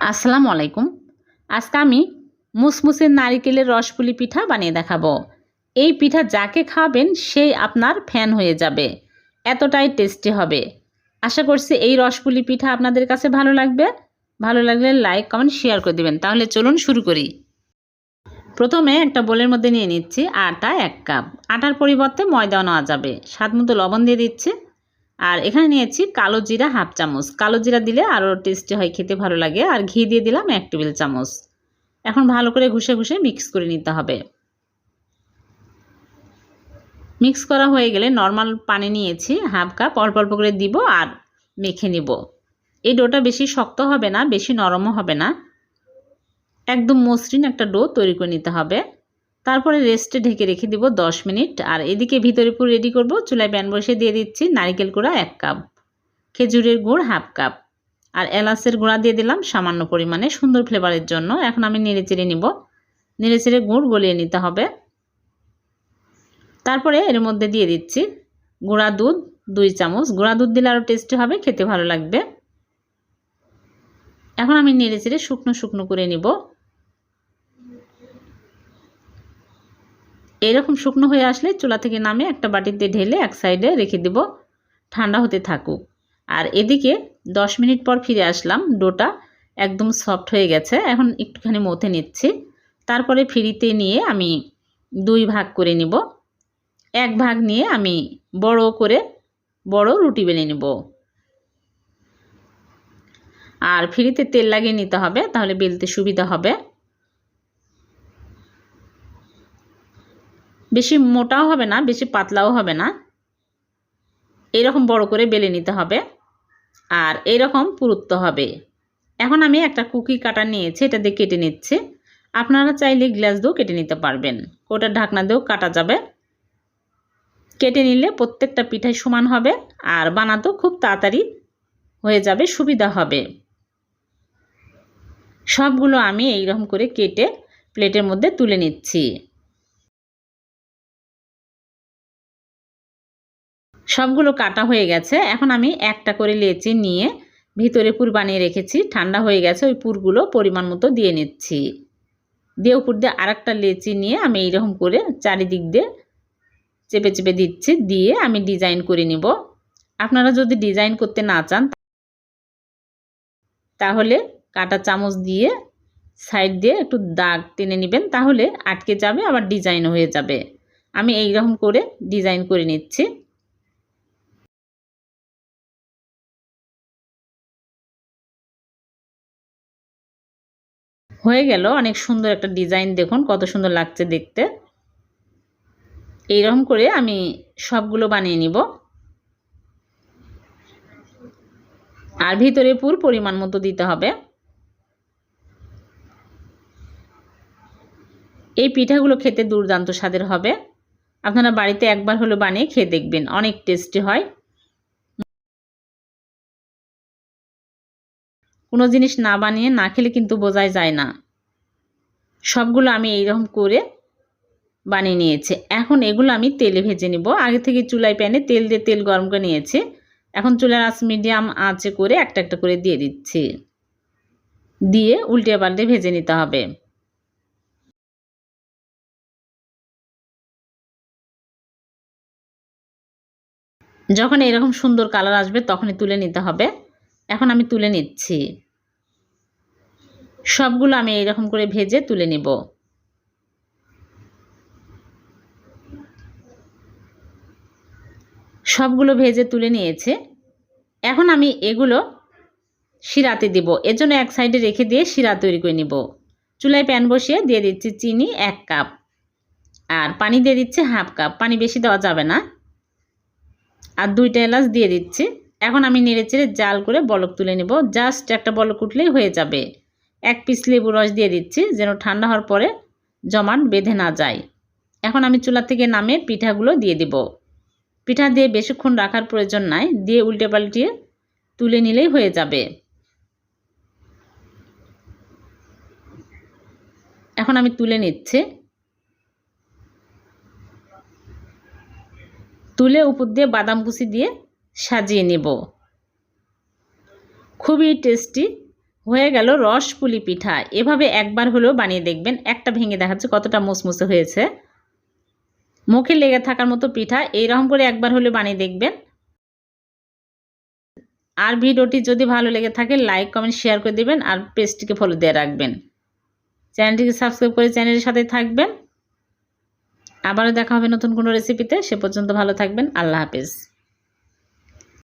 আসসালামু আলাইকুম। আজকে আমি মুসমুসে নারিকেলের রসপুলি পিঠা বানিয়ে দেখাবো। এই পিঠা যাকে খাবেন সেই আপনার ফ্যান হয়ে যাবে। এতটাই টেস্টি হবে। আশা করছি এই রসপুলি পিঠা আপনাদের কাছে ভালো লাগবে। ভালো লাগলে লাইক কমেন্ট শেয়ার করে দেবেন। তাহলে চলুন শুরু করি। প্রথমে একটা বোলের মধ্যে নিয়ে নিচ্ছি আটা এক কাপ। আটার পরিবর্তে ময়দাও নেওয়া যাবে। স্বাদ মতো লবণ দিয়ে দিচ্ছি। আর এখানে নিয়েছি কালো জিরা হাফ চামচ। কালো জিরা দিলে আরও টেস্টি হয়, খেতে ভালো লাগে। আর ঘি দিয়ে দিলাম এক টেবিল চামচ। এখন ভালো করে ঘষে ঘষে মিক্স করে নিতে হবে। মিক্স করা হয়ে গেলে নর্মাল পানি নিয়েছি হাফ কাপ অল্প অল্প করে দিব আর মেখে নিব। এই ডোটা বেশি শক্ত হবে না, বেশি নরমও হবে না। একদম মসৃণ একটা ডো তৈরি করে নিতে হবে। তারপরে রেস্টে ঢেকে রেখে দিব দশ মিনিট। আর এদিকে ভিতরে পুরো রেডি করব। চুলায় প্যান বসিয়ে দিয়ে দিচ্ছি নারিকেল গুঁড়া এক কাপ খেজুরের গুড় হাফ কাপ আর এলাচের গুঁড়া দিয়ে দিলাম সামান্য পরিমাণে সুন্দর ফ্লেভারের জন্য। এখন আমি নেড়ে চেড়ে নিব। নেড়ে চেড়ে গুড় গলিয়ে নিতে হবে। তারপরে এর মধ্যে দিয়ে দিচ্ছি গুঁড়া দুধ দুই চামচ। গুঁড়া দুধ দিলে আরও টেস্টি হবে, খেতে ভালো লাগবে। এখন আমি নেড়ে চেড়ে শুকনো শুকনো করে নিব। এরকম শুকনো হয়ে আসলে চুলা থেকে নামে একটা বাটিতে ঢেলে এক সাইডে রেখে দেব। ঠান্ডা হতে থাকুক। আর এদিকে দশ মিনিট পর ফিরে আসলাম। ডোটা একদম সফট হয়ে গেছে। এখন একটুখানি মথে নিচ্ছি। তারপরে ফিরিতে নিয়ে আমি দুই ভাগ করে নিব। এক ভাগ নিয়ে আমি বড় করে বড় রুটি বেলে নেব। আর ফ্রিতে তেল লাগিয়ে নিতে হবে, তাহলে বেলতে সুবিধা হবে। বেশি মোটাও হবে না, বেশি পাতলাও হবে না। এইরকম বড় করে বেলে নিতে হবে। আর এইরকম পুরুত্ব হবে। এখন আমি একটা কুকি কাটা নিয়েছি, এটা দিয়ে কেটে নিচ্ছি। আপনারা চাইলে গ্লাস দিয়েও কেটে নিতে পারবেন। ওটার ঢাকনা দিয়েও কাটা যাবে। কেটে নিলে প্রত্যেকটা পিঠাই সমান হবে আর বানাতেও খুব তাড়াতাড়ি হয়ে যাবে, সুবিধা হবে। সবগুলো আমি এইরকম করে কেটে প্লেটের মধ্যে তুলে নিচ্ছি। সবগুলো কাটা হয়ে গেছে। এখন আমি একটা করে লেচি নিয়ে ভিতরে পুর বানিয়ে রেখেছি। ঠান্ডা হয়ে গেছে, ওই পুরগুলো পরিমাণ মতো দিয়ে নিচ্ছি। দিয়ে উপর দিয়ে আরেকটা লেচি নিয়ে আমি এইরকম করে চারিদিক দিয়ে চেপে চেপে দিচ্ছি। দিয়ে আমি ডিজাইন করে নিব। আপনারা যদি ডিজাইন করতে না চান, তাহলে কাটা চামচ দিয়ে সাইড দিয়ে একটু দাগ টেনে নেবেন, তাহলে আটকে যাবে, আবার ডিজাইন হয়ে যাবে। আমি এই রকম করে ডিজাইন করে নিচ্ছি। হয়ে গেল। অনেক সুন্দর একটা ডিজাইন দেখুন, কত সুন্দর লাগছে দেখতে। এইরকম করে আমি সবগুলো বানিয়ে নিব। আর ভিতরে পুর পরিমাণ মতো দিতে হবে। এই পিঠাগুলো খেতে দুর্দান্ত স্বাদের হবে। আপনারা বাড়িতে একবার হলো বানিয়ে খেয়ে দেখবেন, অনেক টেস্টি হয়। কোনো জিনিস না বানিয়ে না খেলে কিন্তু বোঝাই যায় না। সবগুলো আমি এইরকম করে বানিয়ে নিয়েছি। এখন এগুলো আমি তেলে ভেজে নিব। আগে থেকে চুলায় প্যানে তেল দিয়ে তেল গরম করে নিয়েছি। এখন চুলার আঁচ মিডিয়াম আঁচে করে একটা একটা করে দিয়ে দিচ্ছি। দিয়ে উল্টে পাল্টে ভেজে নিতে হবে। যখন এরকম সুন্দর কালার আসবে তখনই তুলে নিতে হবে। এখন আমি তুলে নিচ্ছি। সবগুলো আমি এইরকম করে ভেজে তুলে নেব। সবগুলো ভেজে তুলে নিয়েছে। এখন আমি এগুলো শিরাতে দিব। এজন্য এক সাইডে রেখে দিয়ে শিরা তৈরি করে নিব। চুলায় প্যান বসিয়ে দিয়ে দিচ্ছি চিনি এক কাপ। আর পানি দিয়ে দিচ্ছি হাফ কাপ। পানি বেশি দেওয়া যাবে না। আর দুইটা এলাচ দিয়ে দিচ্ছি। এখন আমি নেড়ে চেড়ে জাল করে বলক তুলে নেব। জাস্ট একটা বলক উঠলেই হয়ে যাবে। এক পিস লেবু রস দিয়ে দিচ্ছি যেন ঠান্ডা হওয়ার পরে জমাট বেঁধে না যায়। এখন আমি চুলা থেকে নামে পিঠাগুলো দিয়ে দিব। পিঠা দিয়ে বেশিক্ষণ রাখার প্রয়োজন নাই, দিয়ে উল্টে পাল্টিয়ে তুলে নিলেই হয়ে যাবে। এখন আমি তুলে নিচ্ছি। তুলে উপর দিয়ে বাদাম কুচি দিয়ে সাজিয়ে নেব। খুবই টেস্টি হয়ে গেল রসপুলি পিঠা। এভাবে একবার হলেও বানিয়ে দেখবেন, একটা ভেঙে দেখাচ্ছে কতটা মুসমুসে হয়েছে। মুখে লেগে থাকার মতো পিঠা, এইরকম করে একবার হলে বানিয়ে দেখবেন। আর ভিডিওটি যদি ভালো লেগে থাকে লাইক কমেন্ট শেয়ার করে দেবেন আর পেজটিকে ফলো দিয়ে রাখবেন। চ্যানেলটিকে সাবস্ক্রাইব করে চ্যানেলের সাথে থাকবেন। আবারও দেখা হবে নতুন কোনো রেসিপিতে সে পর্যন্ত ভালো থাকবেন। আল্লাহ হাফেজ।